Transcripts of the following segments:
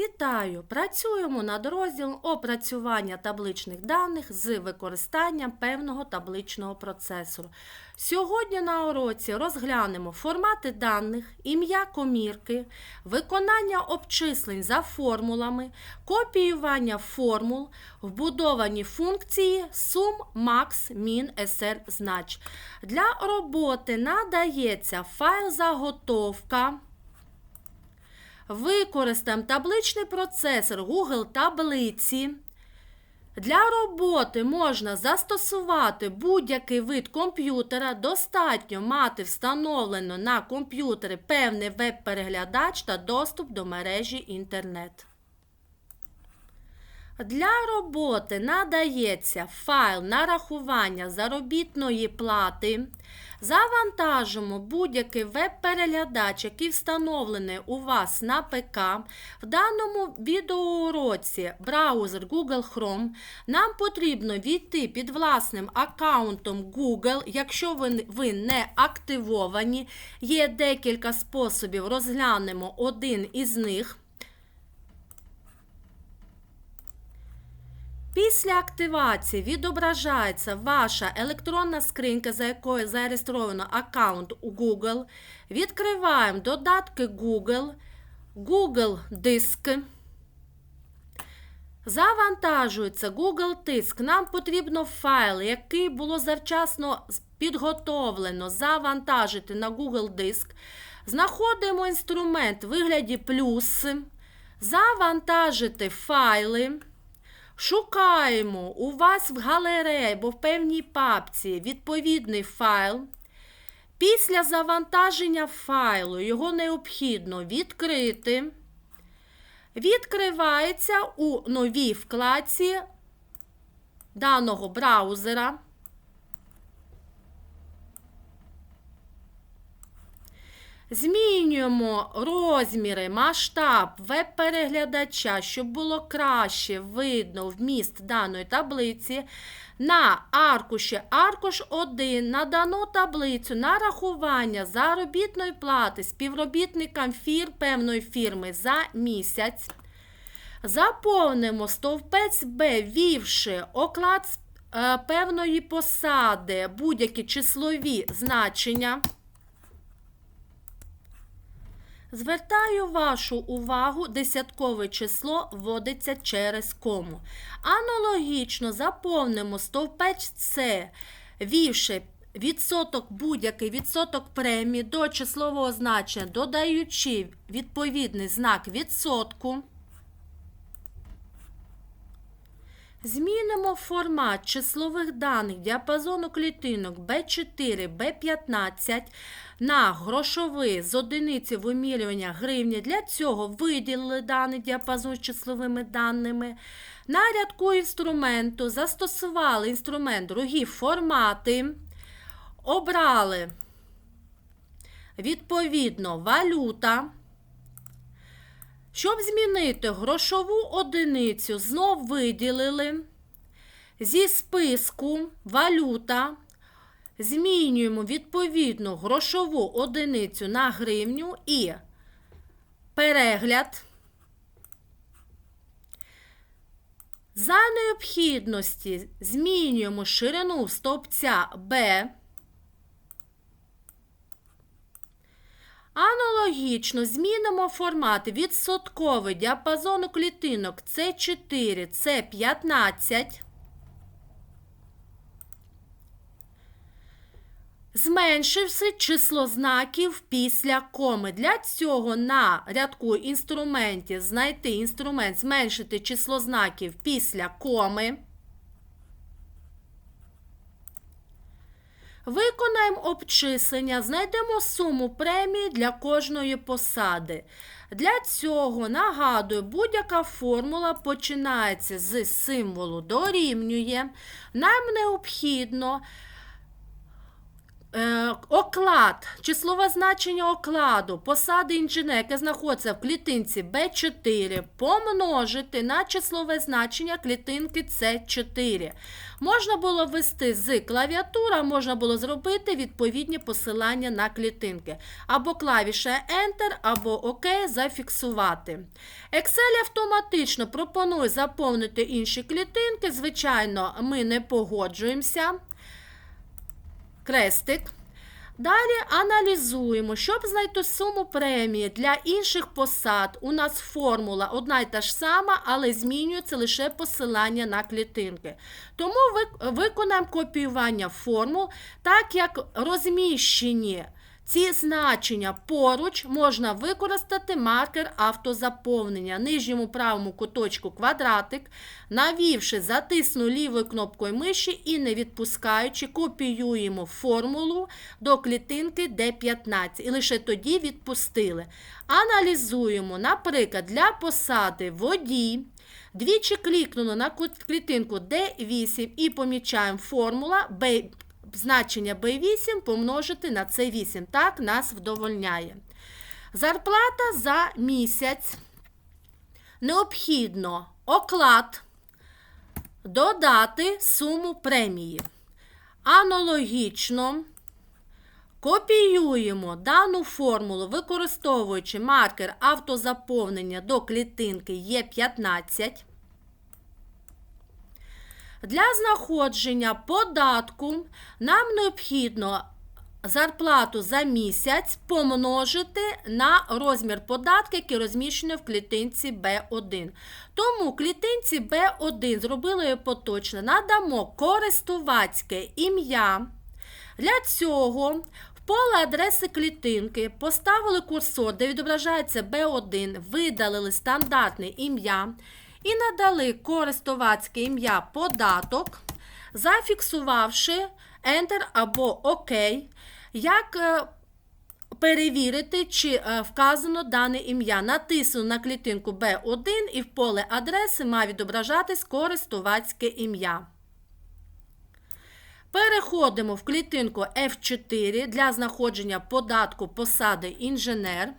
Вітаю! Працюємо над розділом опрацювання табличних даних з використанням певного табличного процесору. Сьогодні на уроці розглянемо формати даних, ім'я комірки, виконання обчислень за формулами, копіювання формул, вбудовані функції сум, макс, мін, SR знач. Для роботи надається файл заготовка. Використаємо табличний процесор Google таблиці. Для роботи можна застосувати будь-який вид комп'ютера. Достатньо мати встановлено на комп'ютері певний веб-переглядач та доступ до мережі інтернет. Для роботи надається файл нарахування заробітної плати. Завантажимо будь-який веб-переглядач, який встановлений у вас на ПК. В даному відеоуроці браузер Google Chrome. Нам потрібно війти під власним аккаунтом Google, якщо ви, ви не активовані. Є декілька способів, розглянемо один із них. Після активації відображається ваша електронна скринька, за якою зареєстровано аккаунт у Google. Відкриваємо додатки Google, Google Диск. Завантажується Google Диск. Нам потрібно файл, який було завчасно підготовлено, завантажити на Google Диск. Знаходимо інструмент в вигляді плюс, завантажити файли. Шукаємо у вас в галереї або в певній папці відповідний файл. Після завантаження файлу його необхідно відкрити. Відкривається у новій вкладці даного браузера. Змінюємо розміри, масштаб веб-переглядача, щоб було краще видно вміст даної таблиці. На аркуші аркуш 1 надану таблицю нарахування заробітної плати співробітникам фір певної фірми за місяць. Заповнимо стовпець Б, ввівши оклад е, певної посади, будь-які числові значення. Звертаю вашу увагу, десяткове число вводиться через кому. Аналогічно заповнимо стовпець С, вівши відсоток будь-який відсоток премії до числового значення, додаючи відповідний знак відсотку. Змінимо формат числових даних діапазону клітинок B4, B15 на грошовий з одиниці вимірювання гривні. Для цього виділили даний діапазон з числовими даними. На рядку інструменту застосували інструмент другі формати, обрали відповідно валюта. Щоб змінити грошову одиницю, знов виділили зі списку валюта. Змінюємо відповідну грошову одиницю на гривню і перегляд. За необхідності змінюємо ширину стовпця Б. Аналогічно змінимо формат відсотковий діапазону клітинок С4, С15. Зменшивши число знаків після коми. Для цього на рядку інструментів знайти інструмент, зменшити число знаків після коми. Виконаємо обчислення, знайдемо суму премії для кожної посади. Для цього, нагадую, будь-яка формула починається з символу дорівнює. Нам необхідно оклад, числове значення окладу, посади інженера, яке знаходиться в клітинці B4, помножити на числове значення клітинки C4. Можна було ввести з клавіатури, а можна було зробити відповідні посилання на клітинки. Або клавіша Enter, або ОК зафіксувати. Excel автоматично пропонує заповнити інші клітинки. Звичайно, ми не погоджуємося крестик. Далі аналізуємо, щоб знайти суму премії для інших посад. У нас формула одна й та ж сама, але змінюється лише посилання на клітинки. Тому ви- виконаємо копіювання формул, так як розміщені ці значення поруч можна використати маркер автозаповнення. Нижньому правому куточку квадратик, навівши, затисну лівою кнопкою миші і не відпускаючи, копіюємо формулу до клітинки D15. І лише тоді відпустили. Аналізуємо, наприклад, для посади водій. Двічі клікнули на клітинку D8 і помічаємо формула B значення B8 помножити на C8. Так нас вдовольняє. Зарплата за місяць. Необхідно оклад додати суму премії. Аналогічно копіюємо дану формулу, використовуючи маркер автозаповнення до клітинки Е15. Для знаходження податку нам необхідно зарплату за місяць помножити на розмір податку, який розміщений в клітинці B1. Тому клітинці B1 зробили її поточно, надамо користувацьке ім'я. Для цього в поле адреси клітинки поставили курсор, де відображається B1, видалили стандартне ім'я і надали користувацьке ім'я податок, зафіксувавши Enter або ОК, як е, перевірити, чи е, вказано дане ім'я. Натисну на клітинку B1 і в поле адреси має відображатись користувацьке ім'я. Переходимо в клітинку F4 для знаходження податку посади інженер.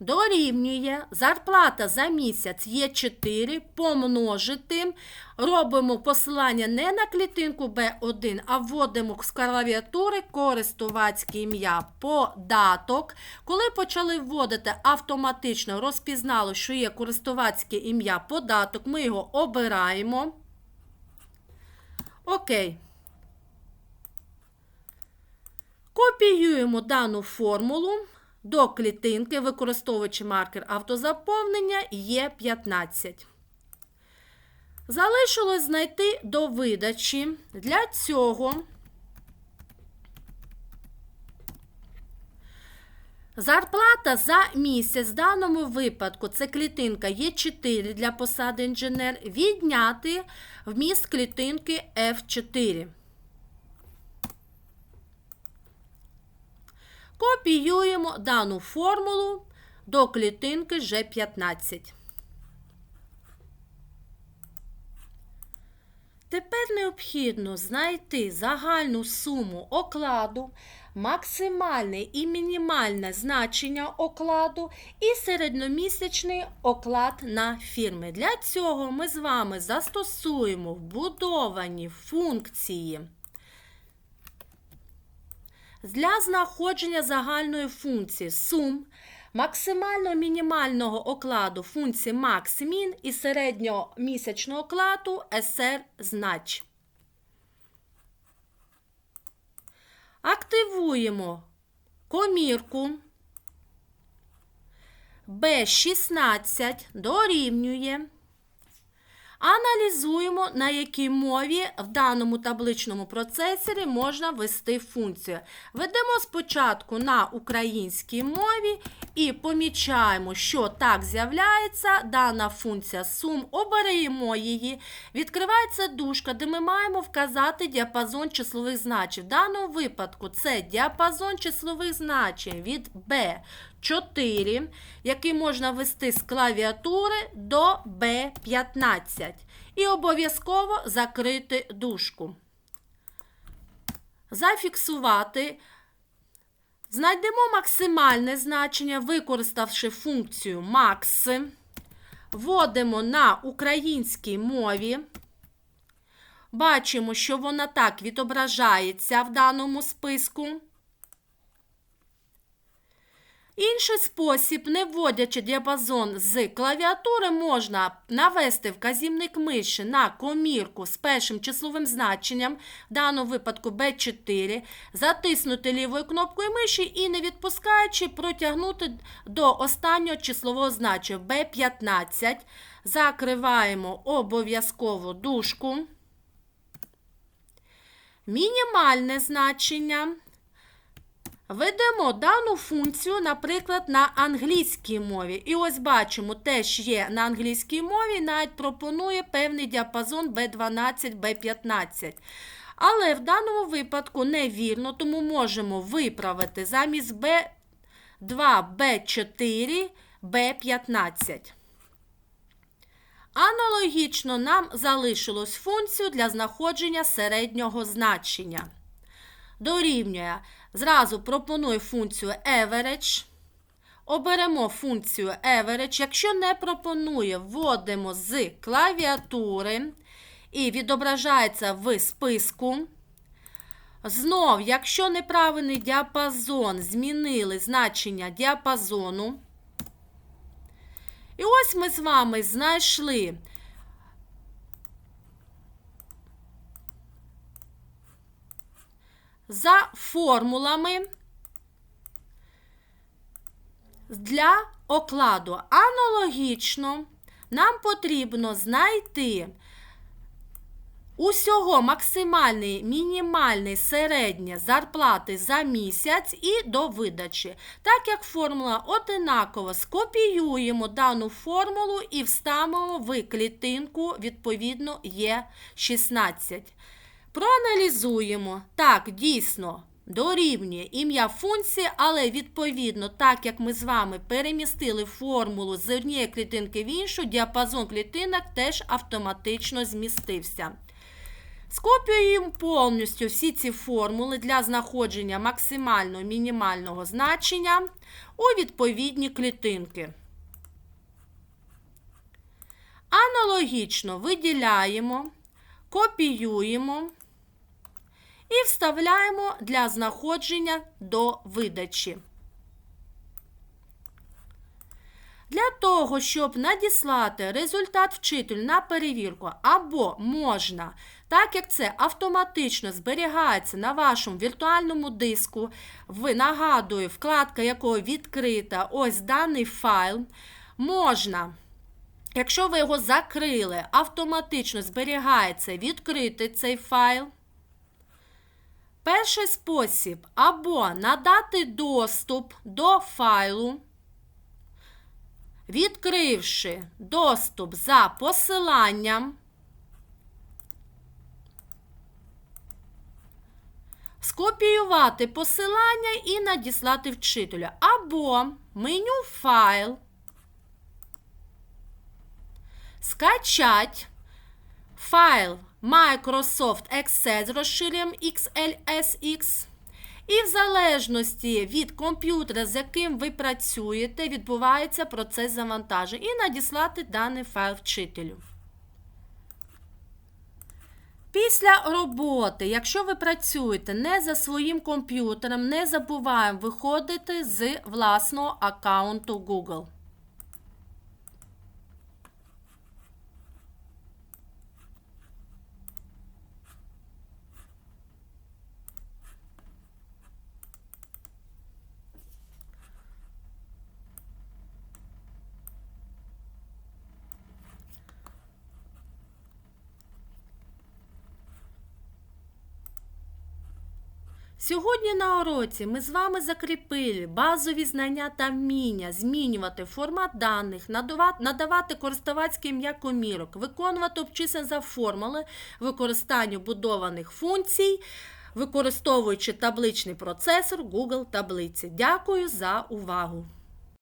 Дорівнює зарплата за місяць є 4 помножити. Робимо посилання не на клітинку B1, а вводимо з клавіатури користувацьке ім'я податок. Коли почали вводити, автоматично розпізнало, що є користувацьке ім'я податок. Ми його обираємо. Окей. Копіюємо дану формулу до клітинки, використовуючи маркер автозаповнення є 15. Залишилось знайти до видачі. Для цього зарплата за місяць, в даному випадку це клітинка є 4 для посади інженер, відняти вміст клітинки F4. Копіюємо дану формулу до клітинки G15. Тепер необхідно знайти загальну суму окладу, максимальне і мінімальне значення окладу і середньомісячний оклад на фірми. Для цього ми з вами застосуємо вбудовані функції. Для знаходження загальної функції сум, максимально мінімального окладу функції max-min і середнього місячного окладу SR знач. Активуємо комірку. B16 дорівнює. Аналізуємо, на якій мові в даному табличному процесорі можна ввести функцію. Ведемо спочатку на українській мові і помічаємо, що так з'являється дана функція сум. Оберемо її. Відкривається дужка, де ми маємо вказати діапазон числових значень. В даному випадку це діапазон числових значень від B4, який можна ввести з клавіатури до B15. І обов'язково закрити дужку. зафіксувати. Знайдемо максимальне значення, використавши функцію max. Вводимо на українській мові. Бачимо, що вона так відображається в даному списку. Інший спосіб, не вводячи діапазон з клавіатури, можна навести вказівник миші на комірку з першим числовим значенням, в даному випадку B4, затиснути лівою кнопкою миші і, не відпускаючи, протягнути до останнього числового значення B15. Закриваємо обов'язково дужку. Мінімальне значення. Ведемо дану функцію, наприклад, на англійській мові. І ось бачимо, теж є на англійській мові, навіть пропонує певний діапазон B12, B15. Але в даному випадку невірно, тому можемо виправити замість B2, B4, B15. Аналогічно нам залишилось функцію для знаходження середнього значення. Дорівнює. Зразу пропоную функцію average. Оберемо функцію average. Якщо не пропонує, вводимо з клавіатури і відображається в списку. Знов, якщо неправильний діапазон, змінили значення діапазону. І ось ми з вами знайшли за формулами для окладу. Аналогічно нам потрібно знайти усього максимальний, мінімальний середнє зарплати за місяць і до видачі. Так як формула одинакова, скопіюємо дану формулу і вставимо в клітинку, відповідно, є 16. Проаналізуємо. Так, дійсно, дорівнює ім'я функції, але відповідно, так як ми з вами перемістили формулу з однієї клітинки в іншу, діапазон клітинок теж автоматично змістився. Скопіюємо повністю всі ці формули для знаходження максимального мінімального значення у відповідні клітинки. Аналогічно виділяємо, копіюємо і вставляємо для знаходження до видачі. Для того, щоб надіслати результат вчителю на перевірку, або можна, так як це автоматично зберігається на вашому віртуальному диску, ви нагадую, вкладка якого відкрита, ось даний файл, можна. Якщо ви його закрили, автоматично зберігається відкрити цей файл. Перший спосіб або надати доступ до файлу, відкривши доступ за посиланням, скопіювати посилання і надіслати вчителю, або меню файл, скачать файл Microsoft Excel з розширенням XLSX. І в залежності від комп'ютера, з яким ви працюєте, відбувається процес завантаження. І надіслати даний файл вчителю. Після роботи, якщо ви працюєте не за своїм комп'ютером, не забуваємо виходити з власного аккаунту Google. Сьогодні на уроці ми з вами закріпили базові знання та вміння змінювати формат даних, надавати, користувацький ім'я комірок, виконувати обчислення за формули, використання будованих функцій, використовуючи табличний процесор Google таблиці. Дякую за увагу!